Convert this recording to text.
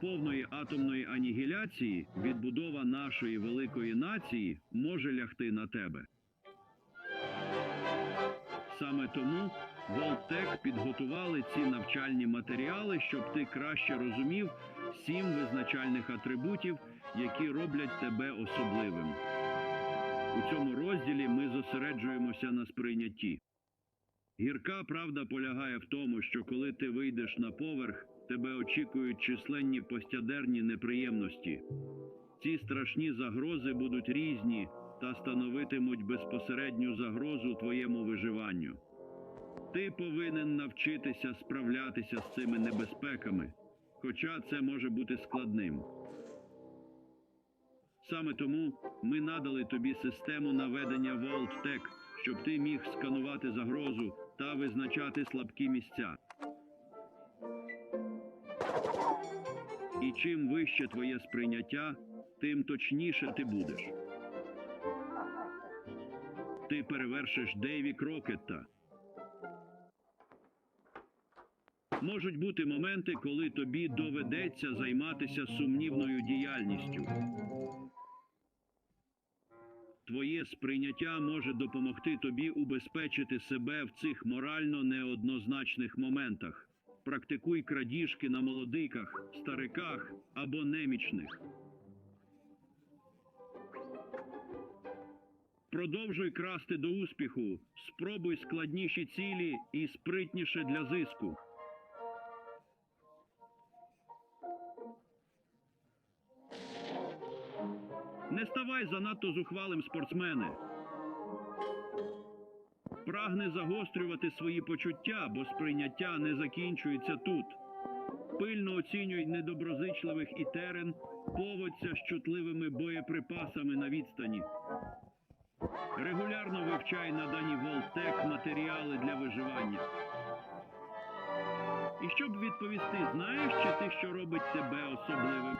повної атомної анігіляції відбудова нашої великої нації може лягти на тебе. Саме тому Волтек підготували ці навчальні матеріали, щоб ти краще розумів сім визначальних атрибутів, які роблять тебе особливим. У цьому розділі ми зосереджуємося на сприйнятті. Гірка правда полягає в тому, що коли ти вийдеш на поверх, тебе очікують численні постядерні неприємності. Ці страшні загрози будуть різні та становитимуть безпосередню загрозу твоєму виживанню. Ти повинен навчитися справлятися з цими небезпеками, хоча це може бути складним. Саме тому ми надали тобі систему наведення VaultTech, щоб ти міг сканувати загрозу та визначати слабкі місця. І чим вище твоє сприйняття, тим точніше ти будеш. Ти перевершиш Дейві Крокетта. Можуть бути моменти, коли тобі доведеться займатися сумнівною діяльністю. Твоє сприйняття може допомогти тобі убезпечити себе в цих морально неоднозначних моментах. Практикуй крадіжки на молодиках, стариках або немічних. Продовжуй красти до успіху, спробуй складніші цілі і спритніше для зиску. Не ставай занадто зухвалим спортсмене. Прагни загострювати свої почуття, бо сприйняття не закінчується тут. Пильно оцінюй недоброзичливих і терен, поводься з чутливими боєприпасами на відстані. Регулярно вивчай надані Волтек матеріали для виживання. І щоб відповісти, знаєш чи ти, що робить тебе особливим?